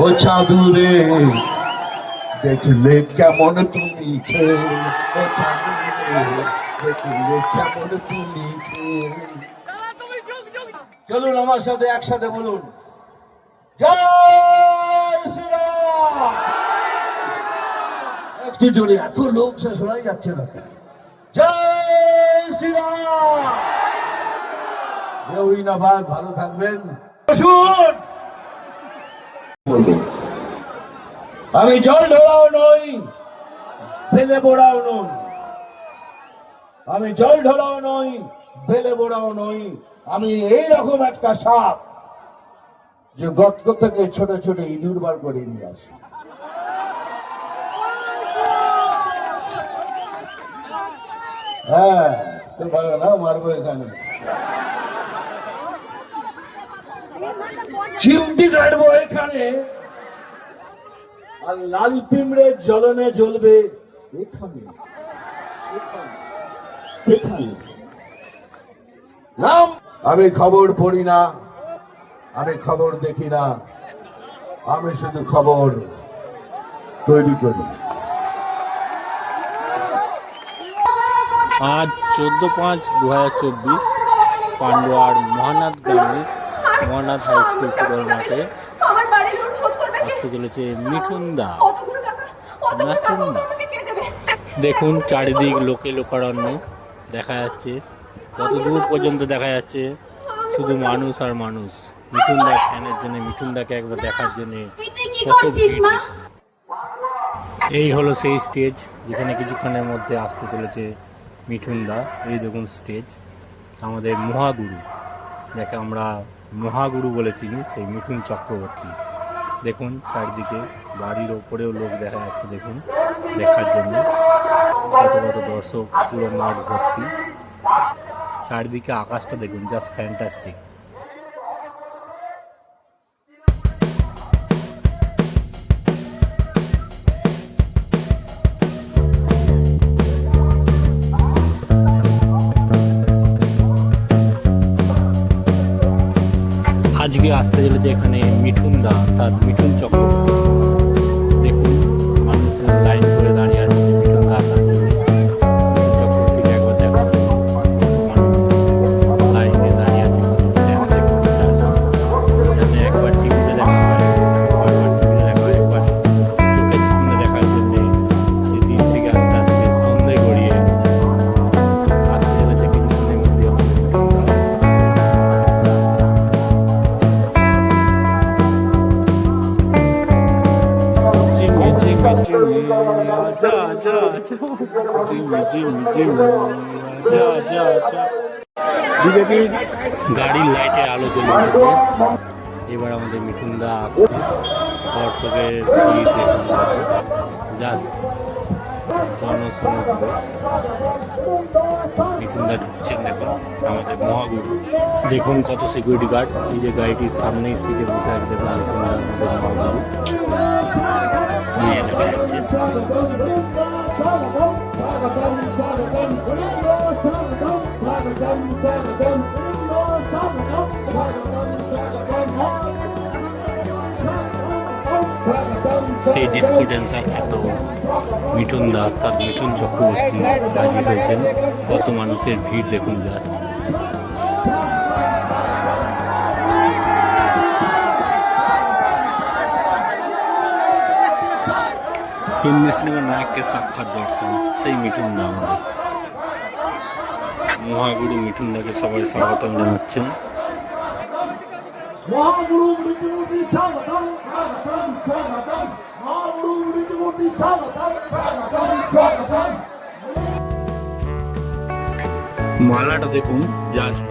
ও চাঁদুরে, দেখলে কেমন তুমি খেয়ে? ও চাঁদুরে, দেখলে কেমন তুমি চলুন আমার সাথে একসাথে বলুন। একটু জোরে, এত লোক সে শোনাই যাচ্ছে না। জয় দেউরিনাবাদ ভালো থাকবেন। শুন আমি জল ঢোড়াও নই, ফেলে বোড়াও নই। আমি জল ঢোড়াও নই, ফেলে বোড়াও নই। আমি এই রকম একটা সাপ যে গতক থেকে ছোট ছোট ইঁদুর বার করে নিয়ে আসি। হ্যাঁ তো ভালো না, মারবো এখানে। চিমটি কাটবো এখানে। আর লাল পিমড়ের জ্বলনে জ্বলবে এখানে। নাম? আমি খবর পড়ি না। আমি খবর দেখি না। আমি শুধু খবর তৈরি করি। আজ চোদ্দ পাঁচ দু হাজার চব্বিশ পান্ডুয়ার মহানাথ গ্রামের মহানাথ হাই স্কুল ফুটবল মাঠে আমার বাড়ির লোন শোধ করবে কে? আসতে চলেছে মিঠুন দা না। আমাকে দেখুন চারিদিক লোকে লোকারণ্য দেখা যাচ্ছে। কত দূর পর্যন্ত দেখা যাচ্ছে শুধু মানুষ আর মানুষ। মিঠুন দা ফ্যানের জন্য মিঠুন দাকে একবার দেখার জন্য এই তুই কি করছিস মা? এই হলো সেই স্টেজ যেখানে কিছুক্ষণের মধ্যে আসতে চলেছে মিঠুন দা এই দেখুন স্টেজ আমাদের মহাগুরু যাকে আমরা মহাগুরু বলে চিনি সেই মিথুন চক্রবর্তী। দেখুন, চারদিকে বাড়ির ওপরেও লোক দেখা যাচ্ছে, দেখুন, দেখার জন্য। কত কত দর্শক, পুরো মাঠ ভর্তি। চারদিকে আকাশটা দেখুন জাস্ট ফ্যান্টাস্টিক আসতে চলেছে এখানে মিঠুন দা তার মিঠুন চক্রবর্তী আজা, আজা, আজা। Jimmy, Jimmy, Jimmy, আজা, আজা, আজা। বিজেপির গাড়ির লাইটের আলো জ্বলে গেছে। এবার আমাদের মিঠুন দা আসছে। দর্শকের ভিড় দেখুন। জাস জনসমুদ্র মিঠুন দা ঢুকছেন দেখুন, আমাদের মহাগুরু। দেখুন কত সিকিউরিটি গার্ড এই যে গাড়িটির সামনেই সিটে বসে আছে দেখুন মিঠুন দা আমাদের মহাগুরু। নিয়ে দেখা যাচ্ছে। সেই ডিস্কো ড্যান্সার এত মিঠুন দা অর্থাৎ মিঠুন চক্রবর্তী রাজি হয়েছেন কত মানুষের ভিড় দেখুন জাস্ট হিন্দি সিনেমার নায়ককে সাক্ষাৎ দর্শন সেই মিঠুন দা আমাদের। মহাগুরু মিঠুন দাকে সবাই স্বাগতম জানাচ্ছেন। মহাগুরু মৃত্যুমূর্তি মালাটা দেখুন জাস্ট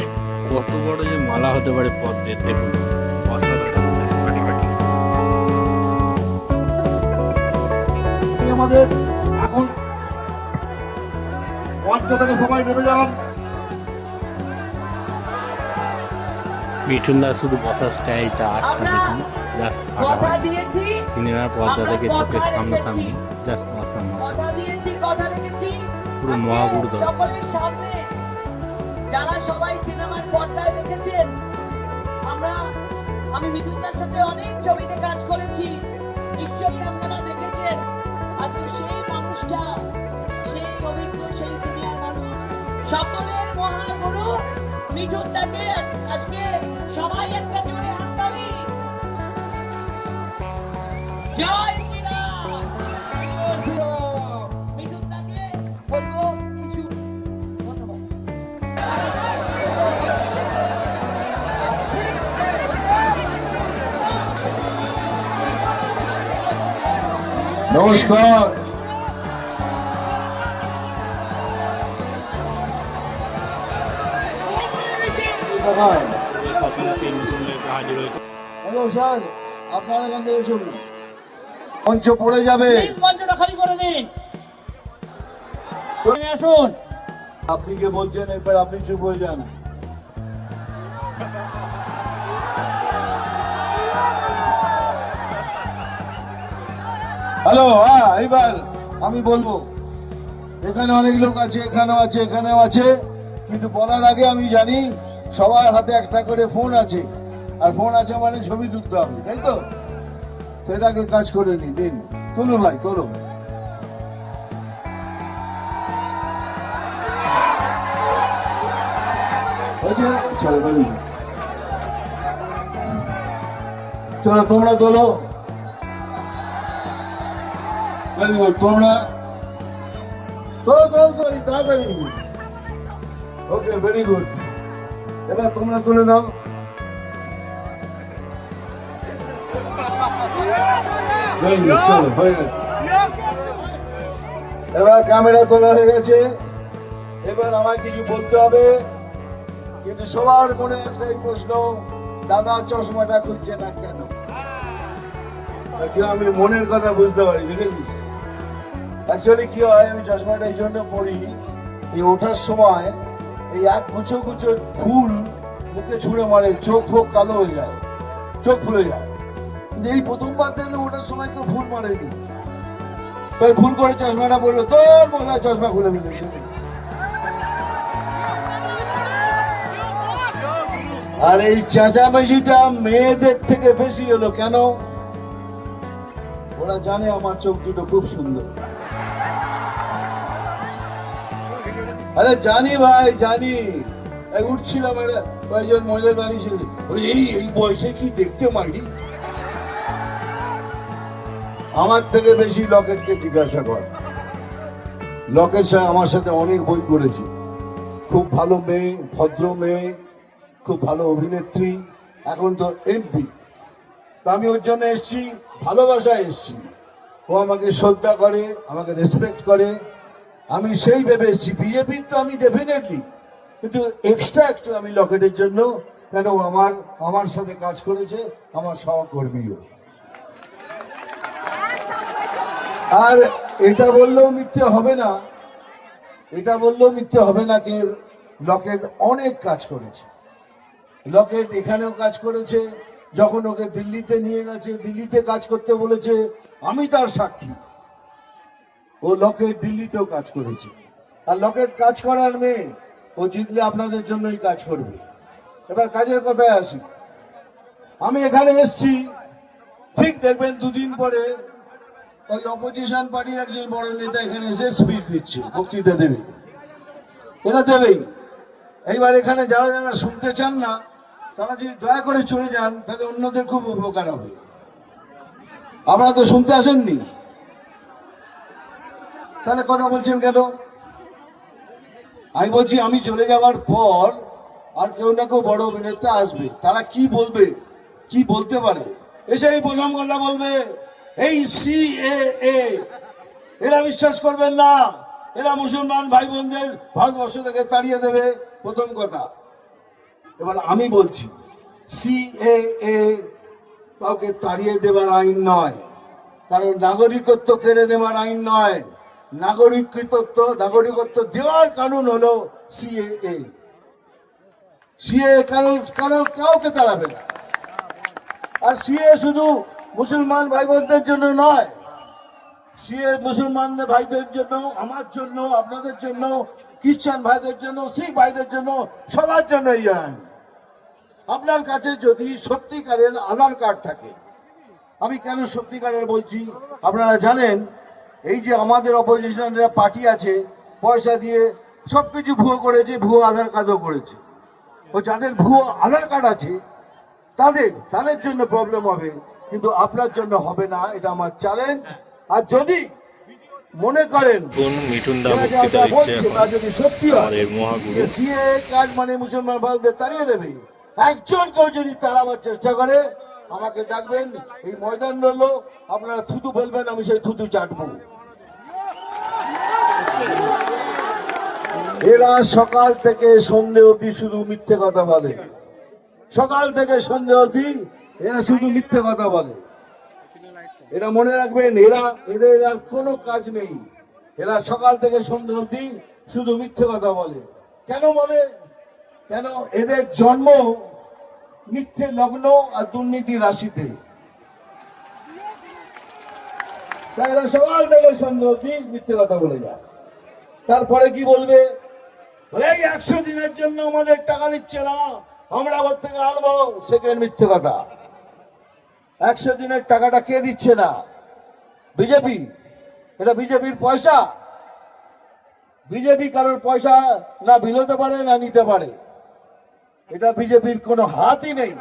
কত বড় যে মালা হতে পারে পদ্মের দেখুন অসাধারণ জাস্ট ফাটাফাটি। আমাদের এখন মঞ্চ থেকে সবাই নেমে যান। মিঠুন দা শুধু বসার স্টাইলটা আটটা দেখুন জাস্ট কথা দিয়েছি সিনেমার পর্দা থেকে চোখের সামনে রেখেছি। সামনে জাস্ট অসাম অসাম কথা দিয়েছি কথা রেখেছি। পুরো মহাগুরু দর্শন। যারা সবাই সিনেমার পর্দায় দেখেছেন, আমরা, আমি মিথুনদার সাথে অনেক ছবিতে কাজ করেছি, নিশ্চয়ই আপনারা দেখেছেন। আজকে সেই মানুষটা, সেই অভিজ্ঞ সেই সিনিয়র মানুষ, সকলের মহাগুরু মিঠুনদাকে আজকে সবাই একটা জোরে হাততালি জয় নমস্কার। হ্যালো স্যার আপনারা এখান থেকে শুনুন মঞ্চ পড়ে যাবে। মঞ্চটা খালি করে দিন। আসুন। আপনি কে বলছেন? এরপর আপনি চুপ হয়ে যান। হ্যালো হ্যাঁ এইবার আমি বলব। এখানে অনেক লোক আছে, এখানেও আছে এখানেও আছে। কিন্তু বলার আগে আমি জানি সবার হাতে একটা করে ফোন আছে। আর ফোন আছে মানে ছবি তুলতে হবে, তাই তো? সেটাকে কাজ করে নি, দিন। তুলুন ভাই ওকে চলো, তোমরা তোলো। তোমরা তাড়াতাড়ি। ওকে ভেরি গুড এবার তোমরা তুলে নাও। এবার ক্যামেরা তোলা হয়ে গেছে। এবার আমায় কিছু বলতে হবে। কিন্তু সবার মনে একটাই প্রশ্ন, দাদা চশমাটা খুলছে না কেন? আমি মনের কথা বুঝতে পারি দেখেছিস অ্যাকচুয়ালি কি হয়, আমি চশমাটা এই জন্য পরি, এই ওঠার সময় এই এক গুছো গুছো ফুল মুখে ছুঁড়ে মারে, চোখ ফোক কালো হয়ে যায়, চোখ ফুলে যায়। এই প্রথমবার দেখলে ওঠার সময় কেউ ফুল মারেনি। তাই ভুল করে চশমাটা বলল তোর মনে হয় চশমা খুলে ফেলেছে আর এই চেঁচামেচিটা মেয়েদের থেকে বেশি হলো কেন? ওরা জানে আমার চোখ দুটো খুব সুন্দর। আরে জানি ভাই, জানি। উঠছিলাম কয়েকজন মহিলা দাঁড়িয়ে ছিল ওই এই এই বয়সে কি দেখতে মারি আমার থেকে বেশি লকেটকে জিজ্ঞাসা কর। লকেট সাহেব আমার সাথে অনেক বই করেছে খুব ভালো মেয়ে, ভদ্র মেয়ে, খুব ভালো অভিনেত্রী, এখন তো এমপি তা আমি ওর জন্য এসছি, ভালোবাসায় এসছি। ও আমাকে শ্রদ্ধা করে, আমাকে রেসপেক্ট করে। আমি সেই ভেবে এসছি বিজেপির তো আমি ডেফিনেটলি কিন্তু এক্সট্রা একটু আমি লকেটের জন্য কেন আমার আমার সাথে কাজ করেছে আমার সহকর্মীও। আর এটা বললেও মিথ্যে হবে না, এটা বললেও মিথ্যে হবে না কে লকেট অনেক কাজ করেছে। লকেট এখানেও কাজ করেছে, যখন ওকে দিল্লিতে নিয়ে গেছে, দিল্লিতে কাজ করতে বলেছে, আমি তার সাক্ষী। ও লকেট দিল্লিতেও কাজ করেছে। আর লকেট কাজ করার মেয়ে, ও জিতলে আপনাদের জন্যই কাজ করবে। এবার কাজের কথায় আসি। আমি এখানে এসছি, ঠিক দেখবেন দুদিন পরে ওই অপোজিশন পার্টির একজন বড় নেতা এখানে এসে স্পিচ দিচ্ছে, বক্তৃতা দেবে। এটা দেবেই। এইবার এখানে যারা যারা শুনতে চান না, তারা যদি দয়া করে চলে যান, তাহলে অন্যদের খুব উপকার হবে। আপনারা তো শুনতে আসেননি? তাহলে কথা বলছেন কেন? আমি বলছি, আমি চলে যাওয়ার পর আর কেউ না কেউ বড় অভিনেতা আসবে। তারা কি বলবে? কি বলতে পারে? এসে এই প্রথম কথা বলবে, এই সি এ এরা বিশ্বাস করবেন না। এরা মুসলমান ভাই বোনদের ভারতবর্ষ থেকে তাড়িয়ে দেবে। প্রথম কথা। এবার আমি বলছি সি এ কাউকে তাড়িয়ে দেবার আইন নয়। কারণ নাগরিকত্ব কেড়ে নেওয়ার আইন নয়। নাগরিকত্ব নাগরিকত্ব দেওয়ার কানুন হলো সিএএ। সিএ কারণ কারণ কাউকে তাড়াবে না। আর সিএ শুধু মুসলমান ভাই বোনদের জন্য নয়, সিএ মুসলমানদের ভাইদের জন্য, আমার জন্য, আপনাদের জন্য, খ্রিস্টান ভাইদের জন্য, শিখ ভাইদের জন্য, সবার জন্য এই আইন। আপনার কাছে যদি সত্যিকারের আধার কার্ড থাকে, আমি কেন সত্যিকারের বলছি? আপনারা জানেন এই যে আমাদের অপোজিশনের পার্টি আছে পয়সা দিয়ে সবকিছু ভুয়ো করেছে ভুয়ো আধার কার্ডও করেছে। ও যাদের ভুয়ো আধার কার্ড আছে তাদের তাদের জন্য প্রবলেম হবে কিন্তু আপনার জন্য হবে না এটা আমার চ্যালেঞ্জ আর যদি মনে করেন যদি সত্যি হয় সিএ কার্ড মানে মুসলমান ভারতদের তাড়িয়ে দেবে। একজন কেউ যদি তাড়াবার চেষ্টা করে আমাকে ডাকবেন এই ময়দান রইল আপনারা থুতু ফেলবেন আমি সেই থুতু চাটবো। এরা সকাল থেকে সন্ধে অবধি শুধু মিথ্যে কথা বলে। সকাল থেকে সন্ধে অবধি এরা শুধু মিথ্যে কথা বলে। এরা মনে রাখবেন, এরা, এদের আর কোনো কাজ নেই। এরা সকাল থেকে সন্ধ্যে অবধি শুধু মিথ্যে কথা বলে। কেন বলে? কেন? এদের জন্ম মিথ্যে লগ্ন আর দুর্নীতি রাশিতে। তাই এরা সকাল থেকে সন্ধ্যে অবধি মিথ্যে কথা বলে যায়। তারপরে কি বলবে? এই একশো দিনের জন্য আমাদের টাকা দিচ্ছে না। আমরা ওর থেকে আনব। সেকেন্ড মিথ্যে কথা। একশো দিনের টাকাটা কে দিচ্ছে না? বিজেপি। এটা বিজেপির পয়সা। বিজেপি কারোর পয়সা না বিলোতে পারে, না নিতে পারে। এটা বিজেপির কোনো হাতই নেই।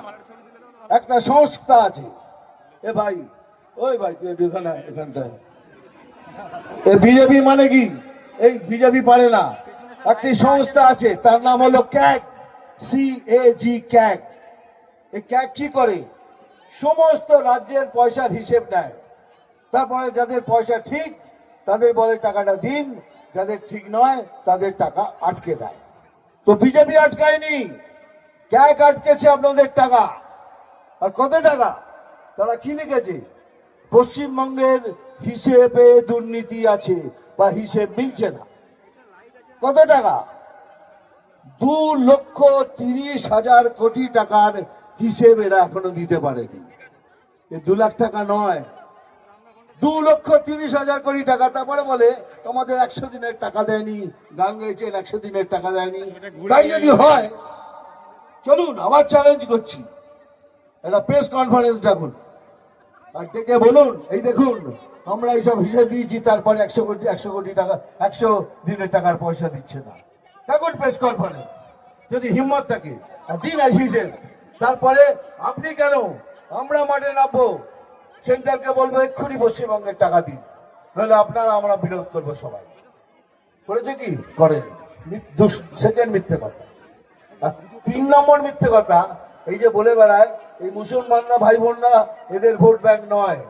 একটা সংস্থা আছে। এ ভাই, ওই ভাই, তুই এখানে এখানটায়। এ বিজেপি মানে কি? এই বিজেপি পারে না। একটি সংস্থা আছে, তার নাম হলো ক্যাক সি এ জি ক্যাক এই ক্যাক কি করে? সমস্ত রাজ্যের পয়সার হিসেব নেয়। তারপরে যাদের পয়সা ঠিক, তাদের বলে টাকাটা দিন, যাদের ঠিক নয়, তাদের টাকা আটকে দেয়। তো বিজেপি আটকায়নি। ক্যাক আটকেছে আপনাদের টাকা। আর কত টাকা? তারা কি লিখেছে? পশ্চিমবঙ্গের হিসেবে দুর্নীতি আছে। বা হিসেব মিলছে না। কত টাকা? দু লক্ষ তিরিশ হাজার কোটি টাকার হিসেব এরা এখনও দিতে পারেনি। এ দু লাখ টাকা নয়। দু লক্ষ তিরিশ হাজার কোটি টাকা তারপরে বলে তোমাদের একশো দিনের টাকা দেয়নি গান গেয়েছেন একশো দিনের টাকা দেয়নি। তাই যদি হয় চলুন আবার চ্যালেঞ্জ করছি। একটা প্রেস কনফারেন্স ডাকুন আর ডেকে বলুন এই দেখুন। আমরা এইসব হিসেব দিয়েছি, তারপরে একশো কোটি একশো কোটি টাকা, একশো দিনের টাকার পয়সা দিচ্ছে না। ডাকুন প্রেস কনফারেন্স যদি হিম্মত থাকে দিন হিসেব তারপরে আপনি কেন আমরা মাঠে নামবো? সেন্টারকে বলব, এক্ষুনি পশ্চিমবঙ্গের টাকা দিন, নাহলে আপনারা, আমরা বিরোধ করব সবাই। করেছে কি? করেনি। সেকেন্ড মিথ্যে কথা। তিন নম্বর মিথ্যে কথা, এই যে বলে বেড়ায়, এই মুসলমানরা ভাই বোনরা এদের ভোট ব্যাংক নয়।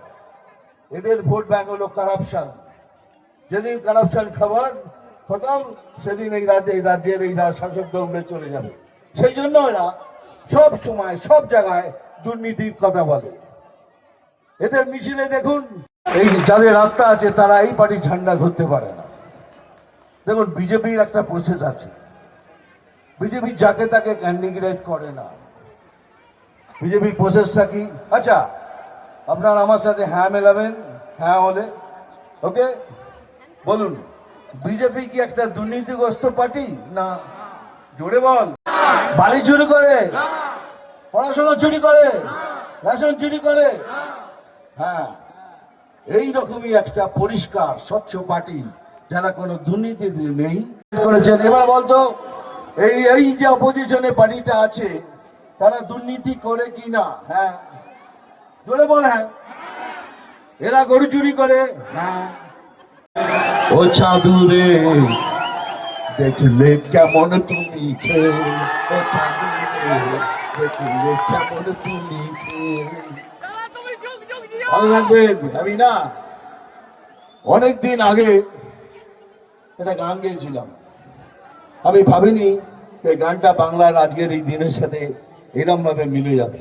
এদের ভোট ব্যাংক হলো কারাপশন যেদিন কারাপশন খাবার খতম, সেদিন এই রাজ্যে, এই রাজ্যের এই শাসক দৌড়ে চলে যাবে। সেই জন্য এরা সব সময়, সব জায়গায় দুর্নীতির কথা বলে। এদের মিছিলে দেখুন, এই যাদের আত্মা আছে, তারা এই পার্টির ঝান্ডা ধরতে পারে না। দেখুন, বিজেপির একটা প্রসেস আছে। বিজেপি যাকে তাকে ক্যান্ডিডেট করে না। বিজেপির প্রসেসটা কি? আচ্ছা আপনার আমার সাথে হ্যাঁ মেলাবেন হ্যাঁ হলে, ওকে? বলুন বিজেপি কি একটা দুর্নীতিগ্রস্ত পার্টি না জোরে বল? বাড়ি চুরি করে, পড়াশোনা চুরি করে, রেশন চুরি করে। হ্যাঁ এই রকমই একটা পরিষ্কার, স্বচ্ছ পার্টি যারা কোনো দুর্নীতি নেই। করেছেন, এবার বলতো এই এই যে অপোজিশনে পার্টিটা আছে, তারা দুর্নীতি করে কি না হ্যাঁ। জোরে বল হ্যাঁ এরা গরু চুরি করে। হ্যাঁ। ও চাঁদুরে দেখলে কেমন তুমি খেয়ে, ও চাঁদুরে দেখলে কেমন তুমি ভালো লাগবেন আমি না, অনেকদিন আগে একটা গান গেয়েছিলাম। আমি ভাবিনি যে গানটা বাংলার আজকের এই দিনের সাথে এরম ভাবে মিলে যাবে।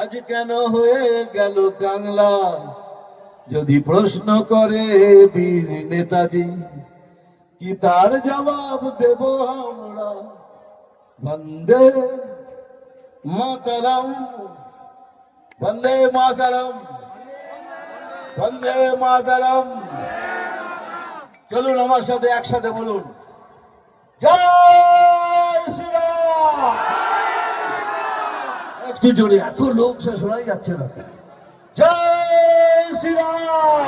আজ কেন হয়ে গেল কাংলা? যদি প্রশ্ন করে বীর নেতাজি, কি তার জবাব দেব আমরা? বন্দে মাতরম বন্দে মাতরম বন্দে মাতরম। চলুন আমার সাথে একসাথে বলুন। জয় শ্রীরাম একটু জোরে, এত লোক সে শোনাই যাচ্ছে না। জয় শ্রীরাম!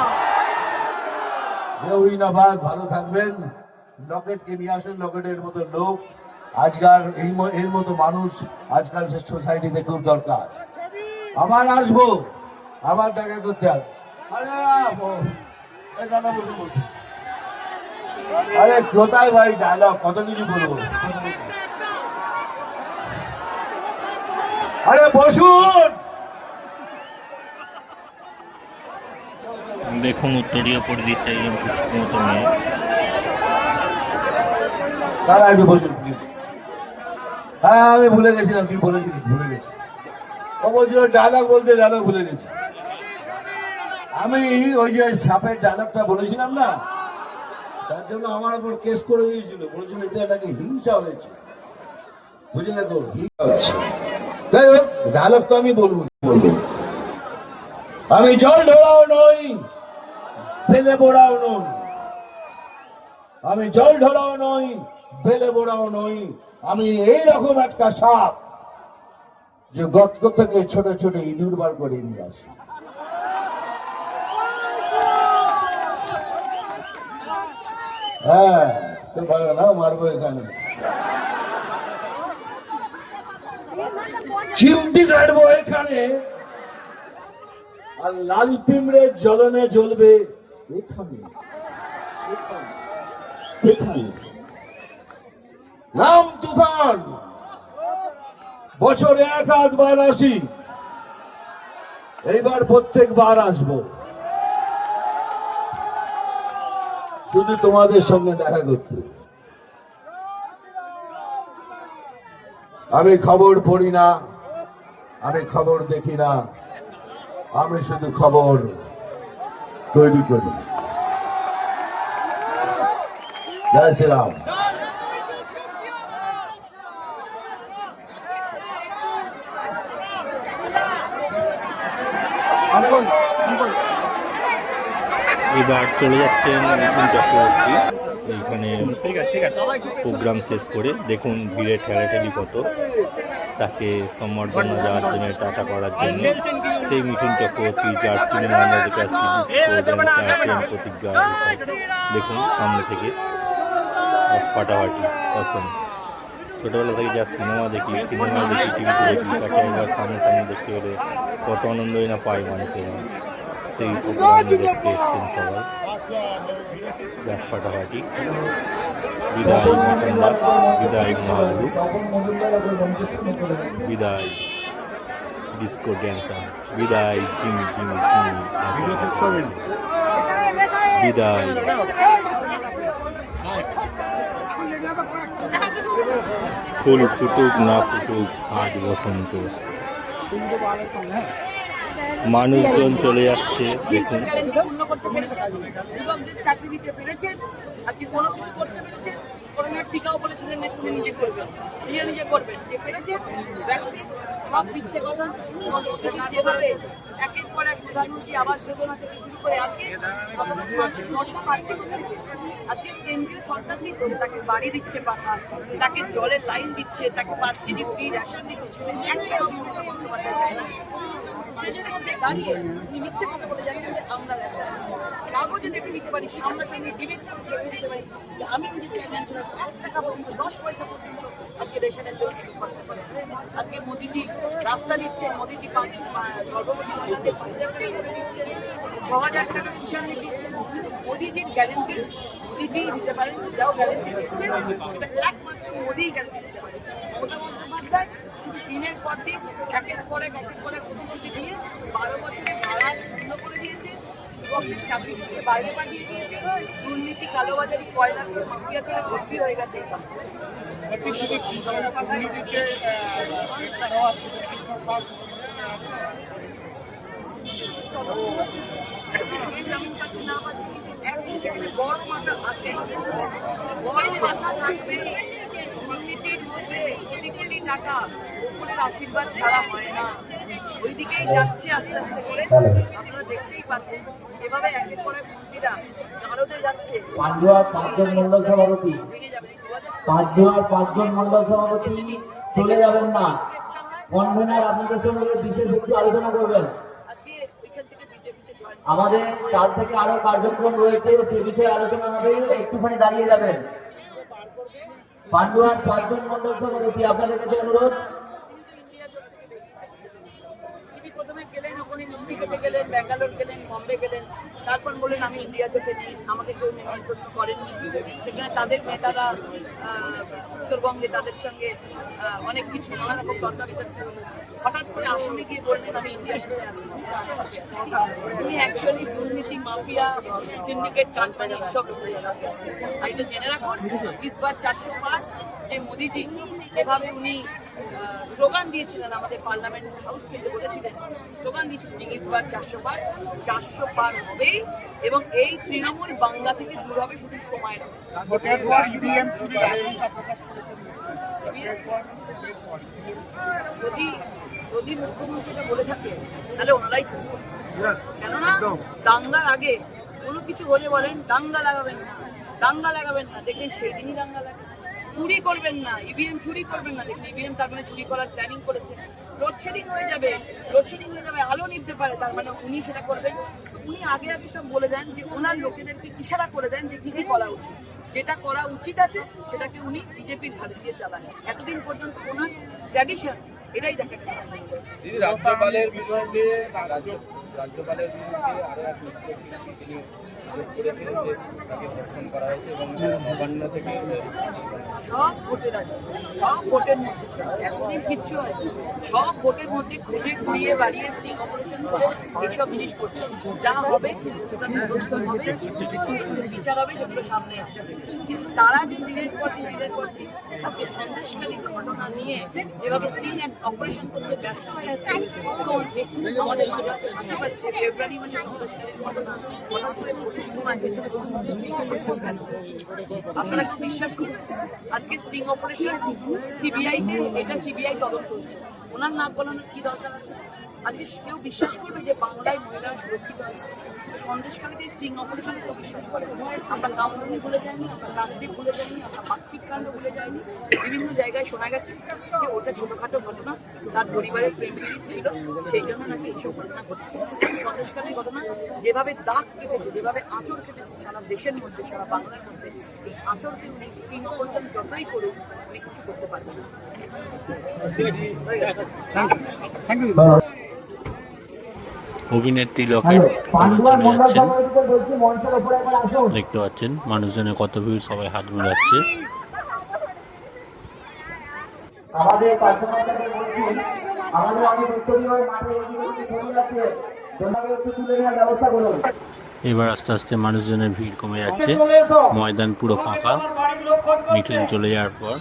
ভালো থাকবেন। লকেটকে নিয়ে আসেন, লকেটের মতো লোক। আজকাল এই এর মতো মানুষ আজকাল সে সোসাইটিতে খুব দরকার। আবার আসব। আবার দেখা করতে বসে। আরে, কোথায় ভাই ডায়লগ কত কিছু বলব? আরে বসুন। দেখুন উত্তরীয় পরিধির চাই পুচকু মতো মেয়ে দাদা একটু বসুন প্লিজ হ্যাঁ আমি ভুলে গেছিলাম কি বলেছিলিস ভুলে গেছি। ও বলছিল ডায়লগ বলতে ডায়লগ ভুলে গেছি। আমি ওই যে সাপের ডায়লগটা বলেছিলাম না তার জন্য আমার উপর কেস করে দিয়েছিল। বলেছিল এটা নাকি হিংসা হয়েছে। বুঝে দেখো হিংসা হচ্ছে। যাই হোক, ডায়লগ তো আমি বলব। বলব আমি জল ঢোড়াও নই ফেলে বোড়াও নই। আমি জল ঢোড়াও নই, বেলে বোড়াও নই। আমি এইরকম একটা সাপ যে গর্ত থেকে ছোট ছোট ইঁদুর বার করে নিয়ে আসি। হ্যাঁ তো ভালো না, মারবো এখানে। চিমটি কাটবো এখানে। আর লাল পিমড়ের জ্বলনে জ্বলবে এখানে। নাম তুফান। বছরে এক আধবার আসি। এইবার প্রত্যেকবার আসব। শুধু তোমাদের সঙ্গে দেখা করতে। আমি খবর পড়ি না। আমি খবর দেখি না। আমি শুধু খবর তৈরি করি। জয় শ্রীরাম এবার চলে যাচ্ছেন মিঠুন চক্রবর্তী। এইখানে প্রোগ্রাম শেষ করে দেখুন ভিড়ে ঠেলাঠেলি কত। তাকে সম্বর্ধনা দেওয়ার জন্য টাটা করার জন্য। সেই মিঠুন চক্রবর্তী যার সিনেমা প্রতিজ্ঞা এসব দেখুন সামনে থেকে। ফাটাফাটি। অসম ছোটোবেলা থেকে যা সিনেমা দেখি সিনেমা দেখি টিভিতে দেখি তাকে একবার সামনে সামনে দেখতে হলে কত আনন্দই না পায় মানুষের। সেই প্রোগ্রামে দেখতে এসছেন সবাই। ব্যাস ফাটাফাটি বিদায় বিদায় মহাগুরু। বিদায় ডিস্কো ড্যান্সার। বিদায় জিমি জিমি জিমি নাচি, নাচি, নাচি। বিদায়। ফুল ফুটুক না ফুটুক আজ বসন্ত। মানুষজন চলে যাচ্ছে, দেখুন। চাকরি দিতে আজকে কোনো করতে টিকাও নিজে করবেন নিজে নিজে করবেন ভ্যাকসিন সব কথা যেভাবে এক প্রধানমন্ত্রী আবাস যোজনা থেকে করে আজকে আজকে কেন্দ্রীয় সরকার দিচ্ছে তাকে বাড়ি দিচ্ছে তাকে জলের লাইন দিচ্ছে তাকে কেজি ফ্রি রেশন দিচ্ছে স্টেজের মধ্যে দাঁড়িয়ে উনি মিথ্যে কথা বলে যাচ্ছেন যে আমরা রেশন কাগজে দেখে দিতে পারি, সামনাসামনি ডিবেট দেখে দিতে পারি, যে আমি নিজে ছিলাম এক টাকা পর্যন্ত, দশ পয়সা পর্যন্ত আজকে রেশনের জন্য আজকে মোদিজি রাস্তা দিচ্ছে, মোদিজি গর্ভবতী মহিলাদের পাঁচ হাজার টাকা করে দিচ্ছে, ছ হাজার টাকা কিষাণ দিচ্ছে। মোদিজির গ্যারেন্টি মোদিজি দিতে পারেন, যাও গ্যারেন্টি দিচ্ছে। সেটা একমাত্র মোদিই গ্যারেন্টি দিতে পারে। মমতা বন্দ্যোপাধ্যায় দিনের পর দিন, একের পর এক, একের পর এক প্রতিশ্রুতি দিয়ে বারো বছরে ভাড়া শূন্য করে দিয়েছে, যুবকদের চাকরি থেকে বাইরে পাঠিয়ে দিয়েছে। দুর্নীতি, কালোবাজারি, কয়লা চোর, মাফিয়া চোরে ভর্তি হয়ে গেছে কিন্তু বড় আছে। দুর্নীতির মধ্যে যদি টাকা উপরের আশীর্বাদ ছাড়া হয় না। ওইদিকেই যাচ্ছে আস্তে আস্তে করে। আপনারা দেখতেই পাচ্ছেন এভাবে একের পরে মন্ত্রীরা যাচ্ছে। পাঁচজন মন্ডল সভাপতি। পাঁচদুয়ার পাঁচজন মন্ডল সভাপতি চলে যাবেন না। কনভেনার আপনাদের সঙ্গে বিশেষ একটু আলোচনা করবেন। আমাদের কাল থেকে আরও কার্যক্রম রয়েছে সে বিষয়ে আলোচনা হবে একটুখানি দাঁড়িয়ে যাবেন। পান্ডুয়ার পাঁচজন মন্ডল সভাপতি আপনাদের কাছে অনুরোধ তিনি প্রথমে খেতে গেলেন, ব্যাঙ্গালোর গেলেন, বম্বে গেলেন, তারপর বললেন, আমি ইন্ডিয়া যেতে নেই, আমাকে কেউ নিমন্ত্রণ করেননি। সেখানে তাদের নেতারা উত্তরবঙ্গে তাদের সঙ্গে অনেক কিছু, নানা রকম হঠাৎ করে আসামে গিয়ে বললেন, আমি ইন্ডিয়ার সাথে আছি। উনি অ্যাকচুয়ালি দুর্নীতি, মাফিয়া সিন্ডিকেট কোম্পানি সব সঙ্গে আছে আর এটা জেনে রাখুন ইসবার চারশো পার যে মোদিজি যেভাবে উনি স্লোগান দিয়েছিলেন আমাদের পার্লামেন্ট হাউস থেকে বলেছিলেন স্লোগান দিয়েছিলেন ইসবার চারশো পার চারশো পার হবেই এবং এই তৃণমূল বাংলা থেকে দূর হবে শুধু সময়ের যদি যদি মুখ্যমন্ত্রীটা বলে থাকে তাহলে ওনারাই চলছে কেননা দাঙ্গার আগে কোনো কিছু হলে বলেন দাঙ্গা লাগাবেন না দাঙ্গা লাগাবেন না। দেখবেন সেই দিনই দাঙ্গা লাগে চুরি করবেন না ইভিএম চুরি করবেন না। দেখবেন ইভিএম তার মানে চুরি করার প্ল্যানিং করেছে। লোডশেডিং হয়ে যাবে লোডশেডিং হয়ে যাবে, আলো নিতে পারে, তার মানে উনি সেটা করবেন। উনি আগে আগে সব বলে দেন যে ওনার লোকেদেরকে ইশারা করে দেন যে কি কি করা উচিত। যেটা করা উচিত আছে, সেটাকে উনি বিজেপির ঘাড়ে দিয়ে চালান। এতদিন পর্যন্ত ওনার ট্র্যাডিশন এটাই দেখা রাজ্যপালের বিষয় রাজ্যপালের যোগ তাকে কিচ্ছু হয় সব ভোটের মধ্যে খুঁজে ঘুরিয়ে বাড়িয়ে স্টিং অপারেশন করে জিনিস করছে যা হবে বিচার হবে সেগুলো সামনে আসবে তারা যে দিনের পর দিন দিনের পর দিন সন্দেশকালী ঘটনা নিয়ে যেভাবে স্টিং অপারেশন করতে ব্যস্ত হয়ে যাচ্ছে আমাদের পাচ্ছে ফেব্রুয়ারি মাসে সন্দেশকালীর ঘটনা আপনারা বিশ্বাস করুন, আজকে স্টিং অপারেশন সিবিআইতে এটা সিবিআই তদন্ত হচ্ছে। ওনার নাক বলানোর কি দরকার আছে? আজকে কেউ বিশ্বাস করবে যে বাংলায় মহিলারা সুরক্ষিত আছে? সন্দেশকালীতে স্টিং অপারেশন কেউ বিশ্বাস করে আমরা কামদুনি ভুলে যাইনি আমরা কাকদ্বীপ ভুলে যাইনি আমরা পাঁচটিক কাণ্ড ভুলে যাইনি। বিভিন্ন জায়গায় শোনা গেছে যে ওটা ছোটোখাটো ঘটনা তার পরিবারের প্রেম ছিল সেই জন্য নাকি এইসব ঘটনা ঘটেছে। সন্দেশকালীর ঘটনা যেভাবে দাগ কেটেছে যেভাবে আঁচড় কেটেছে সারা দেশের মধ্যে সারা বাংলার মধ্যে এই আঁচড়কে উনি স্টিং অপারেশন যতই করুন আমি কিছু করতে পারবেন না। হয়ে গেছে। অভিনেত্রী লোকের চলে যাচ্ছেন দেখতে পাচ্ছেন মানুষজনের কত ভিড় সবাই হাত মেলাচ্ছে আমাদের বলছি আমাদের অনেক উত্তরীয় মাঠে এবার আস্তে আস্তে মানুষজনের ভিড় কমে যাচ্ছে। ময়দান পুরো ফাঁকা। মিঠুন চলে যাওয়ার পর।